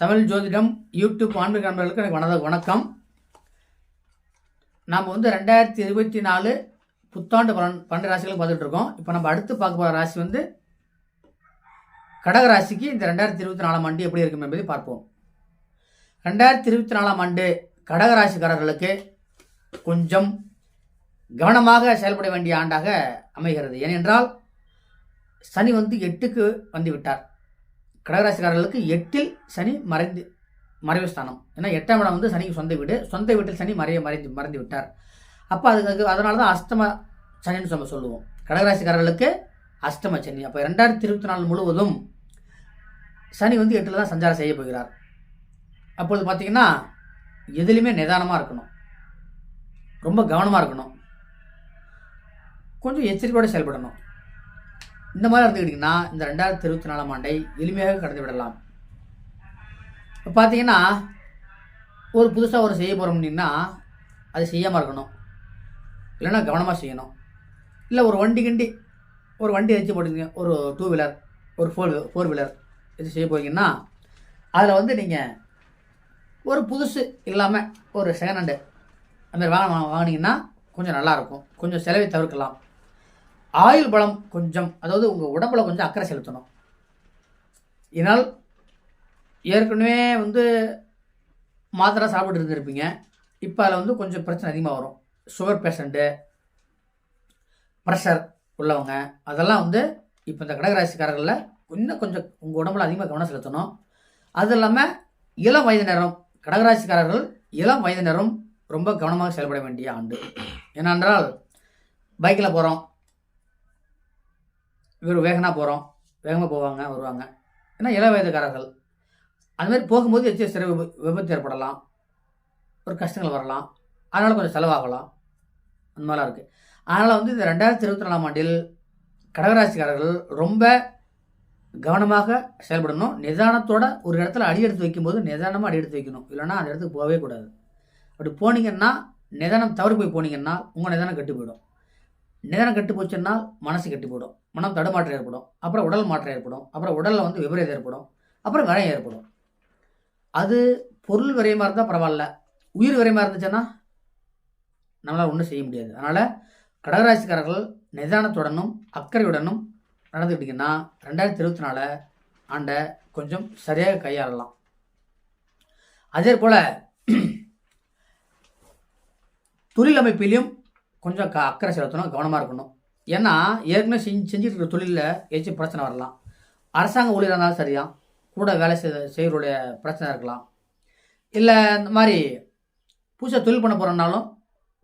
தமிழ் ஜோதிடம் யூடியூப் ஆன்மீக நண்பர்களுக்கு எனக்கு வணக்கம் வணக்கம். நாம் வந்து ரெண்டாயிரத்தி இருபத்தி நாலு புத்தாண்டு பலன் பன்னெண்டு ராசிகளுக்கு பார்த்துட்டு இருக்கோம். இப்போ நம்ம அடுத்து பார்க்க போகிற ராசி வந்து கடக ராசிக்கு இந்த ரெண்டாயிரத்தி இருபத்தி நாலாம் ஆண்டு எப்படி இருக்கும் என்பதை பார்ப்போம். ரெண்டாயிரத்தி இருபத்தி நாலாம் ஆண்டு கடக ராசிக்காரர்களுக்கு கொஞ்சம் கவனமாக செயல்பட வேண்டிய ஆண்டாக அமைகிறது. ஏனென்றால் சனி வந்து எட்டுக்கு வந்துவிட்டார் கடகராசிக்காரர்களுக்கு எட்டில் சனி மறைந்து மறைவு ஸ்தானம். ஏன்னா எட்டாம் இடம் வந்து சனிக்கு சொந்த வீடு. சொந்த வீட்டில் சனி மறைய மறைந்து மறைந்து விட்டார். அப்போ அதுக்கு அதனால தான் அஷ்டம சனின்னு நம்ம சொல்லுவோம். கடகராசிக்காரர்களுக்கு அஷ்டம சனி. அப்போ ரெண்டாயிரத்தி இருபத்தி நாலு முழுவதும் சனி வந்து எட்டில் தான் சஞ்சாரம் செய்ய போகிறார். அப்பொழுது பார்த்தீங்கன்னா எதுலேயுமே நிதானமாக இருக்கணும். ரொம்ப கவனமாக இருக்கணும். கொஞ்சம் எச்சரிக்கையோடு செயல்படணும். இந்த மாதிரி இருந்துக்கிட்டிங்கன்னா இந்த ரெண்டாயிரத்தி இருபத்தி நாலாம் ஆண்டை எளிமையாக கடந்து விடலாம். இப்போ பார்த்தீங்கன்னா ஒரு புதுசாக ஒரு செய்ய போகிறோம் அப்படின்னா அது செய்யாமல் இருக்கணும். இல்லைன்னா கவனமாக செய்யணும். இல்லை ஒரு வண்டி கிண்டி ஒரு வண்டி வச்சு போட்டுங்க ஒரு டூ வீலர் ஒரு ஃபோர் ஃபோர் வீலர் இது செய்ய போகிறீங்கன்னா அதில் வந்து நீங்கள் ஒரு புதுசு இல்லாமல் ஒரு செகண்ட் ஹேண்டு அந்த மாதிரி வாங்க வாங்கினீங்கன்னா கொஞ்சம் நல்லாயிருக்கும் கொஞ்சம் செலவை தவிர்க்கலாம். ஆயுள் பலம் கொஞ்சம் அதாவது உங்கள் உடம்புல கொஞ்சம் அக்கறை செலுத்தணும். இதனால் ஏற்கனவே வந்து மாத்திரை சாப்பிட்டு இருந்திருப்பீங்க. இப்போ அதில் வந்து கொஞ்சம் பிரச்சனை அதிகமாக வரும். சுகர் பேஷண்ட்டு ப்ரெஷர் உள்ளவங்க அதெல்லாம் வந்து இப்போ இந்த கடகராசிக்காரர்களில் இன்னும் கொஞ்சம் உங்கள் உடம்புல அதிகமாக கவனம் செலுத்தணும். அது இல்லாமல் இளம் வயதினரும் கடகராசிக்காரர்கள் இளம் வயதினரும் ரொம்ப கவனமாக செயல்பட வேண்டிய ஆண்டு. ஏனென்றால் பைக்கில் போகிறோம் இவர் வேகனாக போகிறோம் வேகமாக போவாங்க வருவாங்க. ஏன்னா இள வயதுக்காரர்கள். அது மாதிரி போகும்போது எச்சு சிற விப- விபத்து ஏற்படலாம். ஒரு கஷ்டங்கள் வரலாம். அதனால் கொஞ்சம் செலவாகலாம். அந்த மாதிரிலாம் இருக்குது அதனால் வந்து இந்த ரெண்டாயிரத்தி இருபத்தி நாலாம் ஆண்டில் கடகராசிக்காரர்கள் ரொம்ப கவனமாக செயல்படணும். நிதானத்தோட ஒரு இடத்துல அடி எடுத்து வைக்கும்போது நிதானமாக அடி எடுத்து வைக்கணும். இல்லைன்னா அந்த இடத்துக்கு போகவே கூடாது. அப்படி போனீங்கன்னா நிதானம் தவறு போய் போனீங்கன்னா உங்கள் நிதானம் கெட்டு போயிடும். நிதானம் கெட்டு போச்சுன்னா மனசு கெட்டு போயிடும். மனம் தடுமாற்றம் ஏற்படும். அப்புறம் உடல் மாற்றம் ஏற்படும். அப்புறம் உடலில் வந்து விபரீதம் ஏற்படும். அப்புறம் விரயம் ஏற்படும். அது பொருள் விரயமாக இருந்தால் பரவாயில்ல. உயிர் விரயமாக இருந்துச்சுன்னா நம்மளால் ஒன்றும் செய்ய முடியாது. அதனால் கடகராசிக்காரர்கள் நிதானத்துடனும் அக்கறையுடனும் நடந்துக்கிட்டிங்கன்னா ரெண்டாயிரத்தி இருபத்தி நாலு ஆண்டை கொஞ்சம் சரியாக கையாளலாம். அதே போல் தொழில் அமைப்பிலையும் கொஞ்சம் க அக்கறை செலுத்தணும் கவனமாக இருக்கணும். ஏன்னா ஏற்கனவே செஞ்சு செஞ்சுட்டு இருக்கிற தொழிலில் ஏதாச்சும் பிரச்சனை வரலாம். அரசாங்க ஊழியராக இருந்தாலும் சரிதான். கூட வேலை செய் செய்கிறோடைய பிரச்சனை இருக்கலாம். இல்லை இந்த மாதிரி புதுசாக தொழில் பண்ண போகிறனாலும்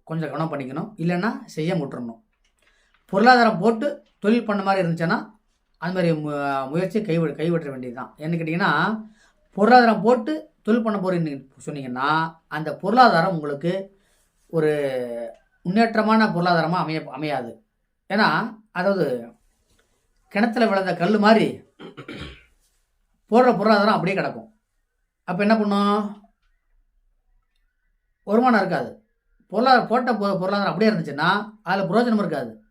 கொஞ்சம் கவனம் பண்ணிக்கணும். இல்லைன்னா செய்ய முட்டுறணும் பொருளாதாரம் போட்டு தொழில் பண்ண மாதிரி இருந்துச்சுன்னா அது மாதிரி மு முயற்சியை கைவிட கைவிட்ட வேண்டியது தான் என்ன கேட்டிங்கன்னா பொருளாதாரம் போட்டு தொழில் பண்ண போகிறீங்க சொன்னீங்கன்னா அந்த பொருளாதாரம் உங்களுக்கு ஒரு முன்னேற்றமான பொருளாதாரமாக அமைய அமையாது. ஏன்னா அதாவது கிணத்துல விழுந்த கல் மாதிரி போடுற பொருளாதாரம் அப்படியே கிடக்கும். அப்போ என்ன பண்ணும்? வருமானம் இருக்காது. பொருளாதார போட்ட பொ- பொருளாதாரம் அப்படியே இருந்துச்சுன்னா அதில் பிரயோஜனம் இருக்காது.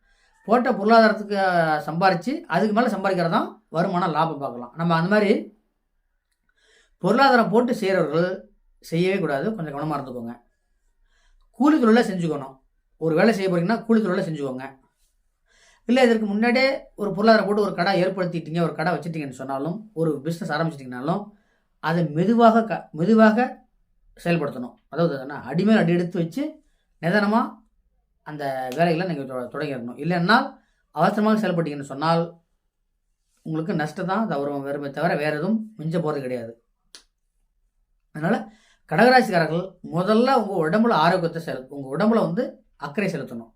போட்ட பொருளாதாரத்துக்கு சம்பாரித்து அதுக்கு மேலே சம்பாதிக்கிறது தான் வருமானம் லாபம் பார்க்கலாம். நம்ம அந்த மாதிரி பொருளாதாரம் போட்டு செய்கிறவர்கள் செய்யவே கூடாது. கொஞ்சம் கவனமாக இருந்துக்கோங்க. கூலி தொழிலாக செஞ்சுக்கணும். ஒரு வேலை செய்ய போகிறீங்கன்னா கூலி தொழிலை செஞ்சுக்கோங்க. இல்லை இதற்கு முன்னாடியே ஒரு பொருளாதாரம் போட்டு ஒரு கடை ஏற்படுத்திட்டீங்க ஒரு கடை வச்சுட்டீங்கன்னு சொன்னாலும் ஒரு பிஸ்னஸ் ஆரம்பிச்சிட்டிங்கனாலும் அதை மெதுவாக க மெதுவாக செயல்படுத்தணும். அதாவது என்ன? அடிமேல் அடி எடுத்து வச்சு நிதானமாக அந்த வேலைகளை நீங்கள் தொ தொடங்கிடணும். இல்லைன்னா அவசரமாக செயல்பட்டீங்கன்னு சொன்னால் உங்களுக்கு நஷ்டம் தான் தவறும் வெறுமை தவிர வேறு எதுவும் மிஞ்ச போகிறது கிடையாது. அதனால் கடகராசிக்காரர்கள் முதல்ல உங்கள் உடம்புல ஆரோக்கியத்தை செயல் உங்கள் உடம்புல வந்து அக்கறை செலுத்தணும்.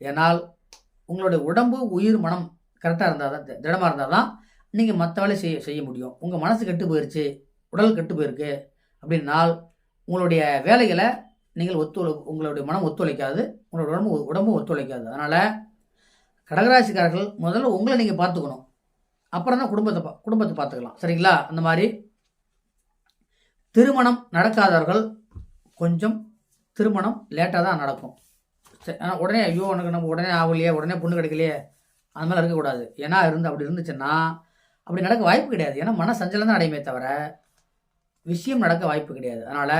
ஏனால் உங்களுடைய உடம்பு உயிர் மனம் கரெக்டாக இருந்தால் தான் திடமாக இருந்தால் தான் நீங்கள் மற்ற வேலை செய்ய செய்ய முடியும். உங்கள் மனசு கெட்டு போயிருச்சு உடல் கெட்டு போயிருக்கு அப்படின்னால் உங்களுடைய வேலைகளை நீங்கள் ஒத்துழை உங்களுடைய மனம் ஒத்துழைக்காது உங்களோட உடம்பு உடம்பும் ஒத்துழைக்காது. அதனால் கடகராசிக்காரர்கள் முதல்ல உங்களை நீங்கள் பார்த்துக்கணும். அப்புறம் தான் குடும்பத்தை பா குடும்பத்தை பார்த்துக்கலாம். சரிங்களா? அந்த மாதிரி திருமணம் நடக்காதவர்கள் கொஞ்சம் திருமணம் லேட்டாக தான் நடக்கும். சரி, உடனே ஐயோ உனக்கு நம்ம உடனே ஆகலையே உடனே பொண்ணு கிடைக்கலையே அந்த மாதிரி இருக்கக்கூடாது. ஏன்னா இருந்து அப்படி இருந்துச்சுன்னா அப்படி நடக்க வாய்ப்பு கிடையாது. ஏன்னா மன சஞ்சலம் தான் அடையுமே தவிர விஷயம் நடக்க வாய்ப்பு கிடையாது. அதனால்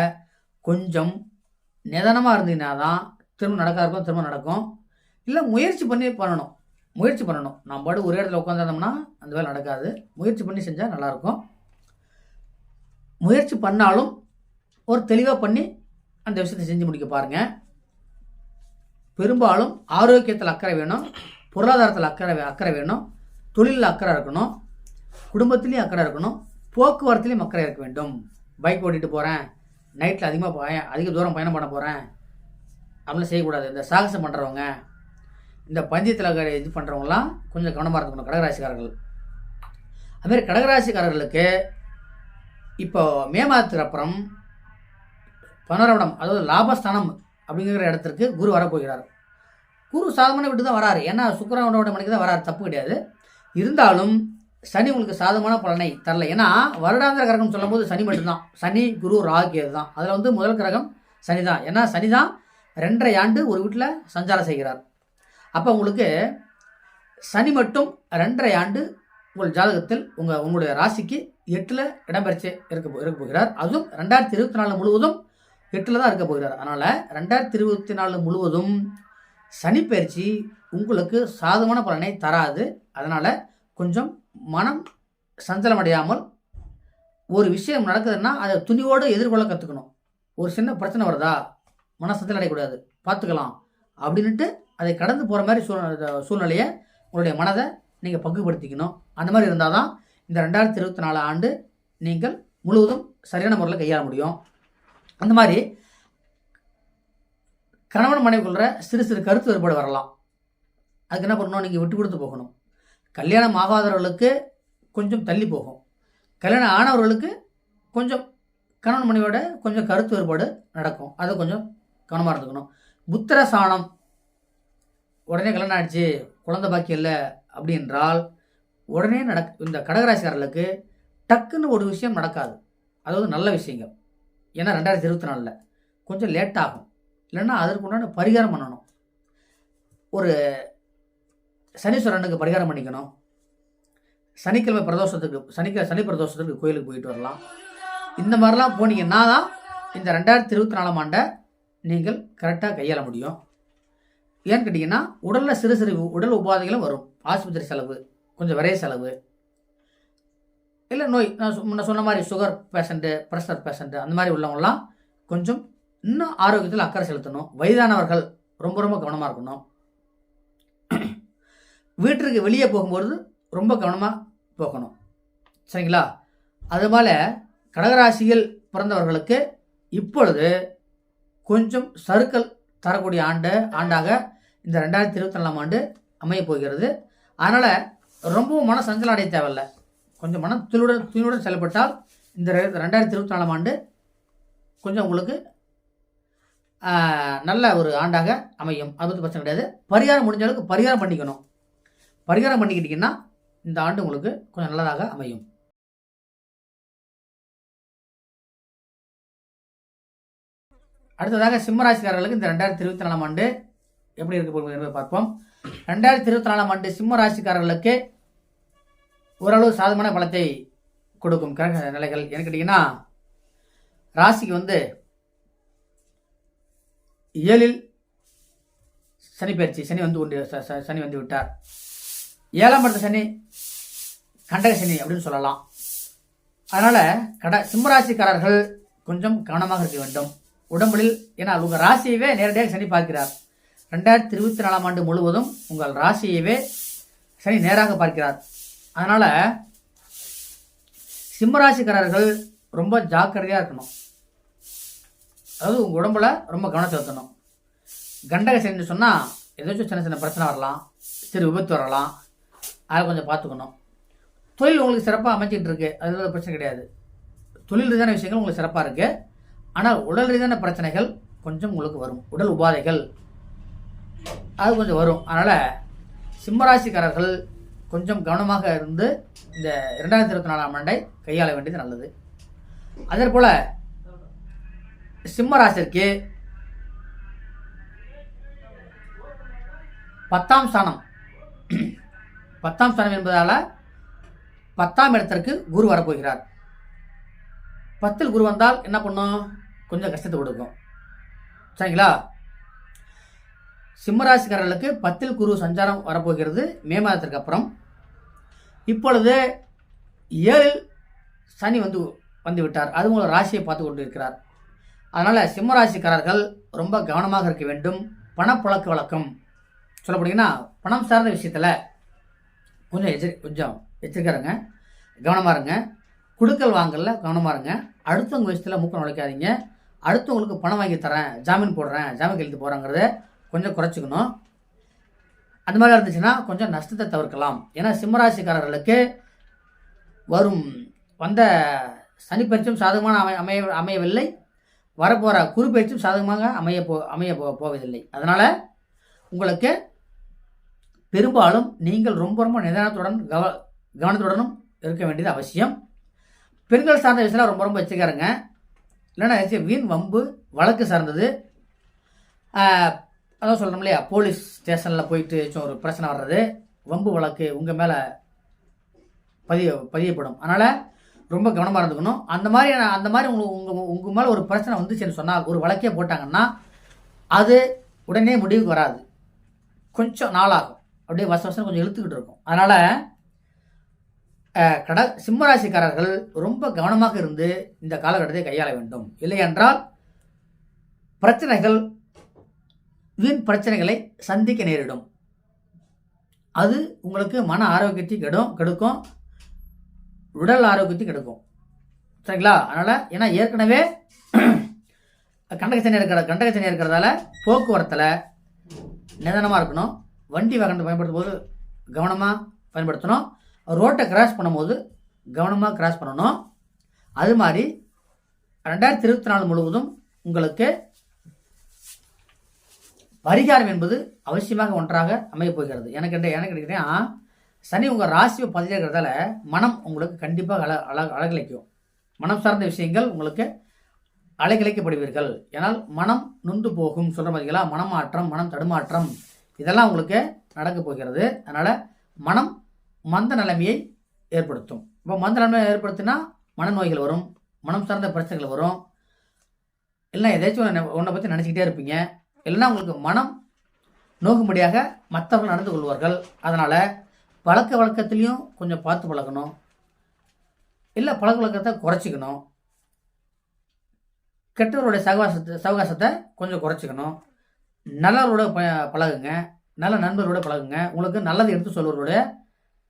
கொஞ்சம் நிதானமாக இருந்தீங்கன்னா தான் திரும்ப நடக்க இருக்கும் திரும்ப நடக்கும். இல்லை முயற்சி பண்ணி பண்ணணும். முயற்சி பண்ணணும். நம்ம பாடு ஒரே இடத்துல உட்காந்துருந்தோம்னா அந்த வேலை நடக்காது. முயற்சி பண்ணி செஞ்சால் நல்லாயிருக்கும். முயற்சி பண்ணாலும் ஒரு தெளிவாக பண்ணி அந்த விஷயத்தை செஞ்சு முடிக்க பாருங்கள் பெரும்பாலும் ஆரோக்கியத்தில் அக்கறை வேணும் பொருளாதாரத்தில் அக்கறை அக்கறை வேணும் தொழிலில் அக்கறை இருக்கணும் குடும்பத்துலேயும் அக்கறை இருக்கணும் போக்குவரத்துலேயும் அக்கறை இருக்க வேண்டும். பைக் ஓட்டிட்டு போகிறேன் நைட்டில் அதிகமாக பய அதிக தூரம் பயணம் பண்ண போகிறேன் அப்படிலாம் செய்யக்கூடாது. இந்த சாகசம் பண்ணுறவங்க இந்த பந்தயத்தில் இது பண்ணுறவங்களாம் கொஞ்சம் கவனமாக இருக்கணும் கடகராசிக்காரர்கள். அதுமாரி கடகராசிக்காரர்களுக்கு இப்போ மே மாதத்துக்கு அப்புறம் பனரவடம் அதாவது லாபஸ்தானம் அப்படிங்கிற இடத்திற்கு குரு வரப்போகிறார். குரு சாதமான விட்டு தான் வராரு. ஏன்னா சுக்கரனோட மணிக்கு தான் வராரு. தப்பு கிடையாது. இருந்தாலும் சனி உங்களுக்கு சாதகமான பலனை தரல. ஏன்னா வருடாந்திர கிரகம் சொல்லும்போது சனி மட்டும்தான். சனி குரு ராகு தான் அதில் வந்து முதல் கிரகம் சனி தான் ஏன்னா சனி தான் ரெண்டரை ஆண்டு ஒரு வீட்டில் சஞ்சாரம் செய்கிறார். அப்போ உங்களுக்கு சனி மட்டும் ரெண்டரை ஆண்டு உங்கள் ஜாதகத்தில் உங்கள் உங்களுடைய ராசிக்கு எட்டில் இடம்பெயர்ச்சி இருக்க போ- இருக்க போகிறார். அதுவும் ரெண்டாயிரத்தி இருபத்தி நாலு முழுவதும் எட்டில் தான் இருக்க போகிறார். அதனால் ரெண்டாயிரத்தி இருபத்தி நாலு முழுவதும் சனிப்பயிற்சி உங்களுக்கு சாதகமான பலனை தராது. அதனால் கொஞ்சம் மனம் சஞ்சலமடையாமல் ஒரு விஷயம் நடக்குதுன்னா அதை துணிவோடு எதிர்கொள்ள கற்றுக்கணும் ஒரு சின்ன பிரச்சனை வருதா? மன சஞ்சலம் அடையக்கூடாது. பார்த்துக்கலாம். அப்படின்ட்டு அதை கடந்து போகிற மாதிரி சூழ்நிலை சூழ்நிலையை உங்களுடைய மனதை நீங்கள் பக்குவப்படுத்திக்கணும். அந்த மாதிரி இருந்தால் தான் இந்த ரெண்டாயிரத்தி இருபத்தி நாலு ஆண்டு நீங்கள் முழுவதும் சரியான முறையில் கையாள முடியும். அந்த மாதிரி கணவன் மனைவிக்குள்ள சிறு சிறு கருத்து வேறுபாடு வரலாம். அதுக்கு என்ன பண்ணணும்? நீங்கள் விட்டு கொடுத்து போகணும். கல்யாணம் ஆகாதவர்களுக்கு கொஞ்சம் தள்ளி போகும். கல்யாணம் ஆனவர்களுக்கு கொஞ்சம் கணவன் மனைவியோட கொஞ்சம் கருத்து வேறுபாடு நடக்கும். அதை கொஞ்சம் கவனமாக இருந்துக்கணும். புத்திர சாணம். உடனே கல்யாணம் ஆயிடுச்சு குழந்தை பாக்கி இல்லை அப்படின்றால் உடனே நடக் இந்த கடகராசிக்காரர்களுக்கு டக்குன்னு ஒரு விஷயம் நடக்காது. அதாவது நல்ல விஷயங்கள். ஏன்னா ரெண்டாயிரத்தி இருபத்தி நாலில். கொஞ்சம் லேட் ஆகும் இல்லைன்னா அதற்குண்டான பரிகாரம் பண்ணணும். ஒரு சனீஸ்வரனுக்கு பரிகாரம் பண்ணிக்கணும். சனிக்கிழமை பிரதோஷத்துக்கு சனிக்கிழமை சனி பிரதோஷத்துக்கு கோயிலுக்கு போயிட்டு வரலாம். இந்த மாதிரிலாம் போனீங்கன்னா தான் இந்த ரெண்டாயிரத்தி இருபத்தி நாலாம் ஆண்டை நீங்கள் கரெக்டாக கையாள முடியும். ஏன்னு கேட்டிங்கன்னா உடலில் சிறு சிறு உடல் உபாதைகளும் வரும். ஆஸ்பத்திரி செலவு கொஞ்சம் விரைய செலவு. இல்லை நோய் நான் முன்ன சொன்ன மாதிரி சுகர் பேஷண்ட்டு ப்ரெஷர் பேஷண்ட்டு அந்த மாதிரி உள்ளவங்களாம் கொஞ்சம் இன்னும் ஆரோக்கியத்தில் அக்கறை செலுத்தணும். வயதானவர்கள் ரொம்ப ரொம்ப கவனமாக இருக்கணும். வீட்டிற்கு வெளியே போகும்போது ரொம்ப கவனமாக போகணும். சரிங்களா? அதுபோல் கடகராசியில் பிறந்தவர்களுக்கு இப்பொழுது கொஞ்சம் சறுக்கல் தரக்கூடிய ஆண்டு ஆண்டாக இந்த ரெண்டாயிரத்தி இருபத்தி நாலாம் ஆண்டு அமையப் போகிறது. அதனால் ரொம்பவும் மன சஞ்சலம் அடைய தேவையில்ல. கொஞ்சம் மனம் துணியுடன் துணியுடன் செயல்பட்டால் இந்த ரெ- ரெண்டாயிரத்தி இருபத்தி நாலாம் ஆண்டு கொஞ்சம் உங்களுக்கு நல்ல ஒரு ஆண்டாக அமையும். அது பற்றி பிரச்சனை கிடையாது. பரிகாரம் முடிஞ்ச அளவுக்கு பரிகாரம் பண்ணிக்கணும். பரிகாரம் பண்ணிக்கிட்டிங்கன்னா இந்த ஆண்டு உங்களுக்கு கொஞ்சம் நல்லதாக அமையும். அடுத்ததாக சிம்மராசிக்காரர்களுக்கு இந்த ரெண்டாயிரத்தி இருபத்தி நாலாம் ஆண்டு எப்படி இருக்க போகிறது என்பதை பார்ப்போம். ரெண்டாயிரத்தி இருபத்தி நாலாம் ஆண்டு சிம்ம ராசிக்காரர்களுக்கு ஓரளவு சாதகமான பலத்தை கொடுக்கும் கிரக நிலைகள் ஏன்னு கேட்டிங்கன்னா ராசிக்கு வந்து ஏழில் சனி பயிற்சி சனி வந்து கொண்டு சனி வந்து விட்டார். ஏழாம் படத்த சனி கண்டக சனி அப்படின்னு சொல்லலாம். அதனால் கட சிம்மராசிக்காரர்கள் கொஞ்சம் கவனமாக இருக்க வேண்டும். உடம்பில் ஏன்னா உங்கள் ராசியவே நேரடியாக சனி பார்க்கிறார். ரெண்டாயிரத்தி இருபத்தி நாலாம் ஆண்டு முழுவதும் உங்கள் ராசியவே சனி நேராக பார்க்கிறார். அதனால் சிம்மராசிக்காரர்கள் ரொம்ப ஜாக்கிரதையாக இருக்கணும். அதாவது உங்கள் உடம்புல ரொம்ப கவனம் செலுத்தணும். கண்டக செஞ்சு சொன்னால் ஏதாச்சும் சின்ன சின்ன பிரச்சனை வரலாம். சிறு விபத்து வரலாம். அதை கொஞ்சம் பார்த்துக்கணும். தொழில் உங்களுக்கு சிறப்பாக அமைச்சிக்கிட்டு இருக்குது அது ஒரு பிரச்சனை கிடையாது. தொழில் ரீதியான விஷயங்கள் உங்களுக்கு சிறப்பாக இருக்குது ஆனால் உடல் ரீதியான பிரச்சனைகள் கொஞ்சம் உங்களுக்கு வரும். உடல் உபாதைகள் அது கொஞ்சம் வரும். அதனால் சிம்மராசிக்காரர்கள் கொஞ்சம் கவனமாக இருந்து இந்த இரண்டாயிரத்தி இருபத்தி நாலாம் ஆண்டை கையாள வேண்டியது நல்லது. அதே போல் சிம்மராசிற்கு பத்தாம் ஸ்தானம். பத்தாம் ஸ்தானம் என்பதால் பத்தாம் இடத்திற்கு குரு வரப்போகிறார். பத்தில் குரு வந்தால் என்ன பண்ணும்? கொஞ்சம் கஷ்டத்தை கொடுக்கும். சரிங்களா? சிம்மராசிக்காரர்களுக்கு பத்தில் குரு சஞ்சாரம் வரப்போகிறது. மே மாதத்திற்கு அப்புறம். இப்பொழுது ஏழில் சனி வந்து வந்து விட்டார். அது உங்கள் ராசியை பார்த்து கொண்டு இருக்கிறார் அதனால் சிம்மராசிக்காரர்கள் ரொம்ப கவனமாக இருக்க வேண்டும். பணப்புழக்க வழக்கம். சொல்ல பணம் சார்ந்த விஷயத்தில் கொஞ்சம் எச்சரி கொஞ்சம் எச்சரிக்கிறங்க கவனமாக இருங்க. குடுக்கல் வாங்கல கவனமாக இருங்க. அடுத்தவங்க விஷயத்தில் மூக்கம் நுழைக்காதீங்க. அடுத்தவங்களுக்கு பணம் வாங்கி தரேன் ஜாமீன் போடுறேன் ஜாமீன் கழித்து போகிறேங்கிறத கொஞ்சம் குறைச்சிக்கணும். அந்த மாதிரி இருந்துச்சுன்னா கொஞ்சம் நஷ்டத்தை தவிர்க்கலாம். ஏன்னா சிம்மராசிக்காரர்களுக்கு வரும் வந்த சனிப்பயிற்சியும் சாதகமான அமை அமைய அமையவில்லை. வரப்போகிற குறுப்பயிற்சியும் சாதகமாக அமைய போ அமைய போ போவதில்லை. அதனால் உங்களுக்கு பெரும்பாலும் நீங்கள் ரொம்ப ரொம்ப நிதானத்துடன் கவ கவனத்துடனும் இருக்க வேண்டியது அவசியம். பெண்கள் சார்ந்த விஷயத்தில் ரொம்ப ரொம்ப வச்சுக்காருங்க இல்லைன்னா வீண் வம்பு வழக்கு சார்ந்தது. அதான் சொல்கிறோம் இல்லையா? போலீஸ் ஸ்டேஷனில் போயிட்டு ஏதாச்சும் ஒரு பிரச்சனை வர்றது வம்பு வழக்கு உங்கள் மேலே பதிய பதியப்படும். அதனால் ரொம்ப கவனமாக இருந்துக்கணும். அந்த மாதிரி அந்த மாதிரி உங்களுக்கு உங்கள் உங்கள் மேலே ஒரு பிரச்சனை வந்துச்சுன்னு சொன்னால் ஒரு வழக்கே போட்டாங்கன்னா அது உடனே முடிவுக்கு வராது. கொஞ்சம் நாளாகும். அப்படியே வச வருஷம் கொஞ்சம் இழுத்துக்கிட்டு இருக்கும். அதனால் கட சிம்மராசிக்காரர்கள் ரொம்ப கவனமாக இருந்து இந்த காலகட்டத்தை கையாள வேண்டும். இல்லை என்றால் பிரச்சனைகள் வீண் பிரச்சனைகளை சந்திக்க நேரிடும். அது உங்களுக்கு மன ஆரோக்கியத்தை கெடும் கெடுக்கும். உடல் ஆரோக்கியத்தை கெடுக்கும். சரிங்களா? அதனால் ஏன்னா ஏற்கனவே கண்டகச்சனை இருக்கிற கண்டகச்சனை இருக்கிறதால போக்குவரத்தில் நிதானமாக இருக்கணும். வண்டி வாகனத்தை பயன்படுத்தும் போது கவனமாக பயன்படுத்தணும். ரோட்டை கிராஸ் பண்ணும்போது கவனமாக கிராஸ் பண்ணணும். அது மாதிரி ரெண்டாயிரத்தி இருபத்தி நாலு முழுவதும் உங்களுக்கு பரிகாரம் என்பது அவசியமாக ஒன்றாக அமையப் போகிறது. எனக்கு என்ன எனக்கு கேட்டீங்கன்னா சனி உங்கள் ராசியை பதில இருக்கிறதால மனம் உங்களுக்கு கண்டிப்பாக அழ அழ அழகழிக்கும் மனம் சார்ந்த விஷயங்கள் உங்களுக்கு அலைகலைக்கப்படுவீர்கள் ஏனால் மனம் நொந்து போகும் சொல்கிற மாதிரிங்களா மனமாற்றம் மனம் தடுமாற்றம் இதெல்லாம் உங்களுக்கு நடக்க போகிறது. அதனால் மனம் மந்த நிலைமையை ஏற்படுத்தும். இப்போ மந்த நிலைமையை ஏற்படுத்தினா மனநோய்கள் வரும் மனம் சார்ந்த பிரச்சனைகள் வரும். இல்லை ஏதாச்சும் ஒன்று ஒன்றை பற்றி நினச்சிக்கிட்டே இருப்பீங்க. இல்லைன்னா உங்களுக்கு மனம் நோக்கும்படியாக மற்றவர்கள் நடந்து கொள்வார்கள். அதனால் பழக்க வழக்கத்துலேயும் கொஞ்சம் பார்த்து பழகணும். இல்லை பழக்க வழக்கத்தை குறைச்சிக்கணும். கெட்டவருடைய சகவாசத்தை சவகாசத்தை கொஞ்சம் குறைச்சிக்கணும். நல்லவரோட ப பழகுங்க. நல்ல நண்பரோட பழகுங்க. உங்களுக்கு நல்லது எடுத்து சொல்வரோட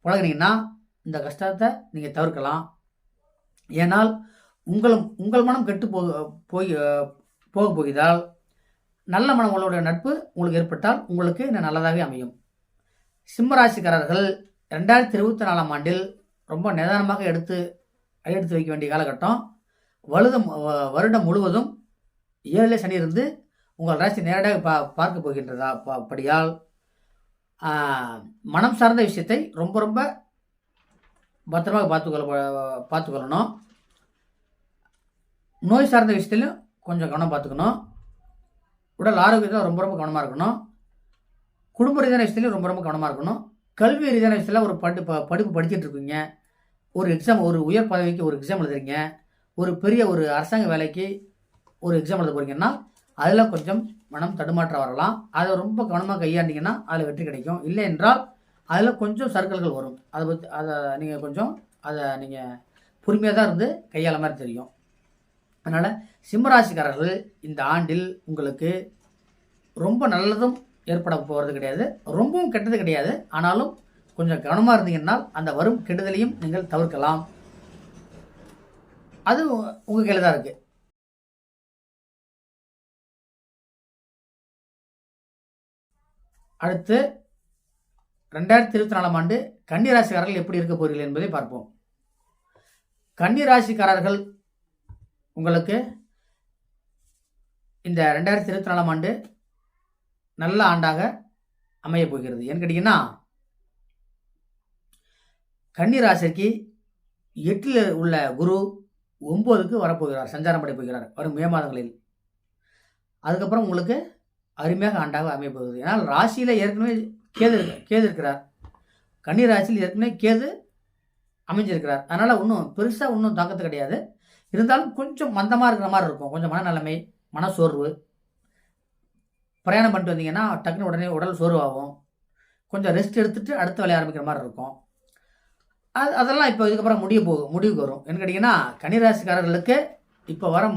பழகுனீங்கன்னா இந்த கஷ்டத்தை நீங்கள் தவிர்க்கலாம். ஏனால் உங்களும் உங்கள் மனம் கெட்டு போக போய் போக போகிறதால் நல்ல மனங்களுடைய நட்பு உங்களுக்கு ஏற்பட்டால் உங்களுக்கு இன்னும் நல்லதாகவே அமையும். சிம்மராசிக்காரர்கள் ரெண்டாயிரத்தி இருபத்தி நாலாம் ஆண்டில் ரொம்ப நிதானமாக எடுத்து எடுத்து வைக்க வேண்டிய காலகட்டம். வலுதம் வருடம் முழுவதும் ஏழில் சனி இருந்து உங்கள் ராசி நேரடியாக பா பார்க்க போகின்றதா? படியால் மனம் சார்ந்த விஷயத்தை ரொம்ப ரொம்ப பத்திரமாக பார்த்துக்கொள்ள பார்த்துக்கொள்ளணும். நோய் சார்ந்த விஷயத்திலும் கொஞ்சம் கவனம் பார்த்துக்கணும். உடல் ஆரோக்கியத்தில் ரொம்ப ரொம்ப கவனமாக இருக்கணும். குடும்ப ரீதியான விஷயத்துலையும் ரொம்ப ரொம்ப கவனமாக இருக்கணும். கல்வி ரீதியான விஷயத்தில் ஒரு படி ப படிப்பு படிச்சுட்டு இருக்கீங்க. ஒரு எக்ஸாம் ஒரு உயர் பதவிக்கு ஒரு எக்ஸாம் எழுதுறீங்க. ஒரு பெரிய ஒரு அரசாங்க வேலைக்கு ஒரு எக்ஸாம் எழுத போகிறீங்கன்னா அதில் கொஞ்சம் மனம் தடுமாற்றம் வரலாம். அதை ரொம்ப கவனமாக கையாண்டிங்கன்னா அதில் வெற்றி கிடைக்கும். இல்லை என்றால் அதில் கொஞ்சம் சர்க்கிள்கள் வரும். அதை பற்றி அதை நீங்கள் கொஞ்சம் அதை நீங்கள் பொறுமையாக தான் இருந்து கையாள மாதிரி தெரியும். அதனால் சிம்மராசிக்காரர்கள் இந்த ஆண்டில் உங்களுக்கு ரொம்ப நல்லதும் ஏற்பட போகிறது கிடையாது. ரொம்பவும் கெட்டது கிடையாது. ஆனாலும் கொஞ்சம் கவனமாக இருந்தீங்கன்னா அந்த வரும் கெடுதலையும் நீங்கள் தவிர்க்கலாம். அது உங்கள் கையில் தான் இருக்குது அடுத்து ரெண்டாயிரத்தி இருபத்தி நாலாம் ஆண்டு கன்னிராசிக்காரர்கள் எப்படி இருக்க போகிறீர்கள் என்பதை பார்ப்போம். கன்னிராசிக்காரர்கள் உங்களுக்கு இந்த ரெண்டாயிரத்தி இருபத்தி நாலாம் ஆண்டு நல்ல ஆண்டாக அமையப் போகிறது. ஏன்னு கேட்டிங்கன்னா கன்னிராசிக்கு எட்டில் உள்ள குரு ஒம்போதுக்கு வரப்போகிறார். சஞ்சாரம் படை போகிறார். வரும் மே மாதங்களில். அதுக்கப்புறம் உங்களுக்கு அருமையாக ஆண்டாக அமைய போகிறது. ஏன்னால் ராசியில் ஏற்கனவே கேது கேது இருக்கிறார். கன்னி ராசியில் ஏற்கனவே கேது அமைஞ்சிருக்கிறார். அதனால் ஒன்றும் பெருசாக ஒன்றும் தாக்கத்து கிடையாது. இருந்தாலும் கொஞ்சம் மந்தமாக இருக்கிற மாதிரி இருக்கும். கொஞ்சம் மனநிலைமை மனசோர்வு பிரயாணம் பண்ணிட்டு வந்தீங்கன்னா டக்குன்னு உடனே உடல் சோர்வாகும். கொஞ்சம் ரெஸ்ட் எடுத்துகிட்டு அடுத்த வேலைய ஆரம்பிக்கிற மாதிரி இருக்கும். அது அதெல்லாம் இப்போ இதுக்கப்புறம் முடிய போகும் முடிவுக்கு வரும். என்ன கேட்டிங்கன்னா கன்னிராசிக்காரர்களுக்கு இப்போ வர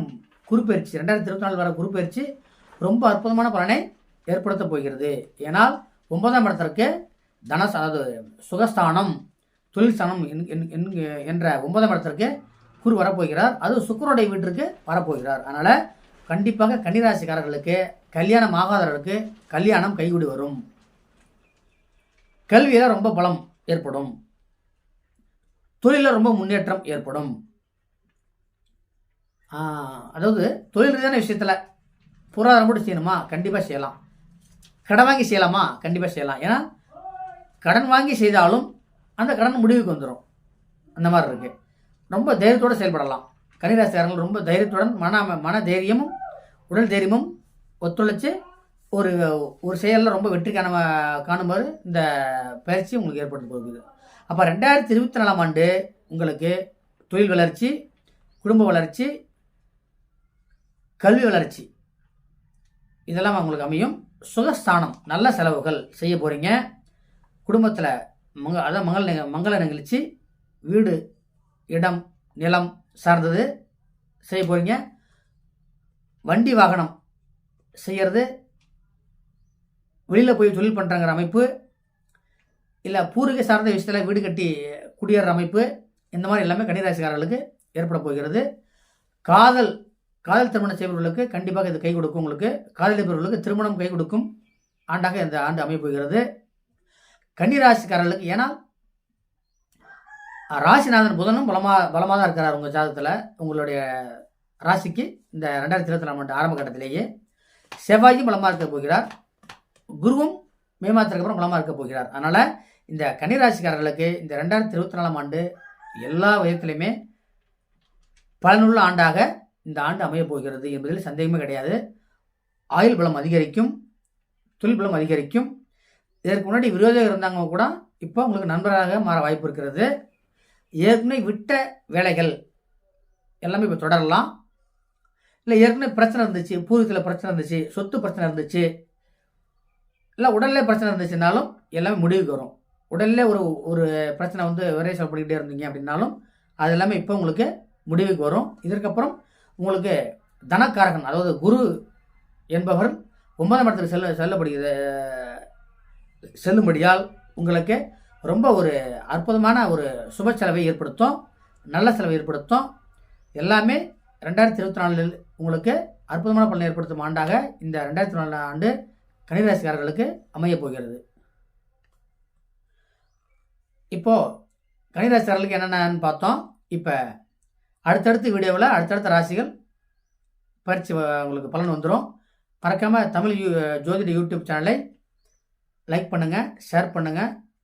குறுப்பெயர்ச்சி ரெண்டாயிரத்தி இருபத்தி நாலு வர குறுப்பெயர்ச்சி ரொம்ப அற்புதமான பலனை ஏற்படுத்த போகிறது. ஏனால் ஒன்பதாம் இடத்திற்கு தனஸ் அதாவது சுகஸ்தானம் தொழில் ஸ்தானம் என்- என்- என்- என்ற ஒன்பதாம் இடத்திற்கு குரு வரப்போகிறார். அது சுக்கரோடைய வீட்டிற்கு வரப்போகிறார். அதனால் கண்டிப்பாக கன்னிராசிக்காரர்களுக்கு கல்யாணம் ஆகாதவர்களுக்கு கல்யாணம் கைகூடி வரும். கல்வியில் ரொம்ப பலம் ஏற்படும். தொழிலில் ரொம்ப முன்னேற்றம் ஏற்படும். அதாவது தொழில் ரீதியான விஷயத்தில் பொருளாதாரம் கூட செய்யணுமா? கண்டிப்பாக செய்யலாம். கடன் வாங்கி செய்யலாமா? கண்டிப்பாக செய்யலாம். ஏன்னா கடன் வாங்கி செய்தாலும் அந்த கடன் முடிவுக்கு வந்துடும் அந்த மாதிரி இருக்குது ரொம்ப தைரியத்தோடு செயல்படலாம். கன்னிராசிக்காரர்கள் ரொம்ப தைரியத்துடன் மன மன தைரியமும் உடல் தைரியமும் ஒத்துழைச்சு ஒரு ஒரு செயலில் ரொம்ப வெற்றி காண காணும்போது இந்த பயிற்சி உங்களுக்கு ஏற்படுத்த போகுது அப்போ ரெண்டாயிரத்தி இருபத்தி நாலாம் ஆண்டு உங்களுக்கு தொழில் வளர்ச்சி குடும்ப வளர்ச்சி கல்வி வளர்ச்சி. இதெல்லாம் உங்களுக்கு அமையும். சுகஸ்தானம் நல்ல செலவுகள் செய்ய போகிறீங்க குடும்பத்தில் மங்க அதான் மங்கள மங்கள நிகழ்ச்சி வீடு இடம் நிலம் சார்ந்தது செய்ய போகிறீங்க வண்டி வாகனம் செய்கிறது வெளியில் போய் தொழில் பண்ணுறாங்கிற அமைப்பு இல்லை பூர்வீக சார்ந்த விஷயத்தில் வீடு கட்டி குடியேற அமைப்பு இந்த மாதிரி எல்லாமே கன்னிராசிக்காரர்களுக்கு ஏற்பட போகிறது. காதல் காதல் திருமணம் செய்பவர்களுக்கு கண்டிப்பாக இது கை கொடுக்கும் உங்களுக்கு. காதலிப்பவர்களுக்கு திருமணம் கை கொடுக்கும் ஆண்டாக இந்த ஆண்டு அமைய போகிறது. கன்னிராசிக்காரர்களுக்கு ஏன்னா ராசிநாதன் புதனும் பலமாக பலமாக தான் இருக்கிறார் உங்கள் ஜாதகத்தில். உங்களுடைய ராசிக்கு இந்த ரெண்டாயிரத்தி இருபத்தி நாலாம் ஆண்டு ஆரம்ப கட்டத்திலேயே செவ்வாயும் பலமாக இருக்க போகிறார். குருவும் மே மாதத்துக்கு அப்புறம் பலமாக இருக்க போகிறார். அதனால் இந்த கன்னிராசிக்காரர்களுக்கு இந்த ரெண்டாயிரத்தி இருபத்தி நாலாம் ஆண்டு எல்லா விதத்திலையுமே பலனுள்ள ஆண்டாக இந்த ஆண்டு அமையப் போகிறது என்பதில் சந்தேகமே கிடையாது. ஆயுள் பலம் அதிகரிக்கும் தொழில் பலம் அதிகரிக்கும். இதற்கு முன்னாடி விரோதம் இருந்தாங்க கூட இப்போ உங்களுக்கு நண்பராக மாற வாய்ப்பு இருக்கிறது. ஏற்கனவே விட்ட வேலைகள் எல்லாமே இப்போ தொடரலாம். இல்லை ஏற்கனவே பிரச்சனை இருந்துச்சு பூர்வீகத்தில் பிரச்சனை இருந்துச்சு சொத்து பிரச்சனை இருந்துச்சு இல்லை உடல்ல பிரச்சனை இருந்துச்சுனாலும் எல்லாமே முடிவுக்கு வரும். உடல்ல ஒரு ஒரு பிரச்சனை வந்து ஒரே சொல்லப்பட்டுக்கிட்டே இருந்தீங்க அப்படின்னாலும் அது எல்லாமே இப்போ உங்களுக்கு முடிவுக்கு வரும். இதற்கப்புறம் உங்களுக்கு தனக்காரகன் அதாவது குரு என்பவர் ஒன்பதாம் இடத்துக்கு செல்ல செல்லப்படுகிற செல்லும்படியால் உங்களுக்கு ரொம்ப ஒரு அற்புதமான ஒரு சுப செலவை ஏற்படுத்தும் நல்ல செலவை ஏற்படுத்தும். எல்லாமே ரெண்டாயிரத்தி இருபத்தி நாலில் உங்களுக்கு அற்புதமான பலனை ஏற்படுத்தும் ஆண்டாக இந்த ரெண்டாயிரத்தி நாலு ஆண்டு கன்னிராசிக்காரர்களுக்கு அமையப் போகிறது. இப்போது கன்னிராசிக்காரர்களுக்கு என்னென்னு பார்த்தோம். இப்போ அடுத்தடுத்த வீடியோவில் அடுத்தடுத்த ராசிகள் பரிச்சு வ- உங்களுக்கு பலன் வந்துடும் மறக்காமல் தமிழ் யூ ஜோதிட யூடியூப் சேனலை லைக் பண்ணுங்கள் ஷேர் பண்ணுங்கள்